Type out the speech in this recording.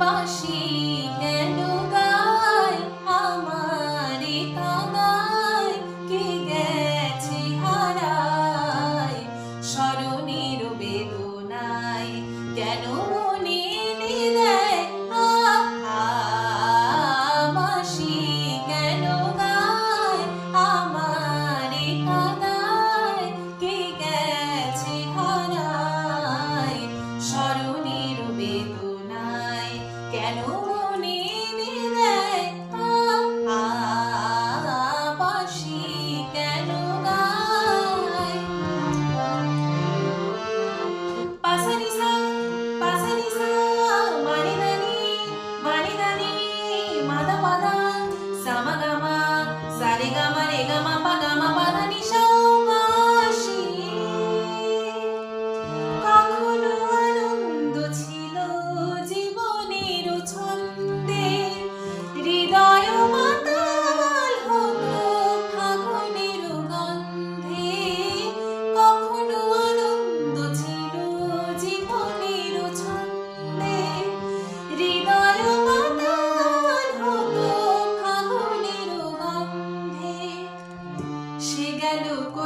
বাঁশি কেন Hello. వెలుగు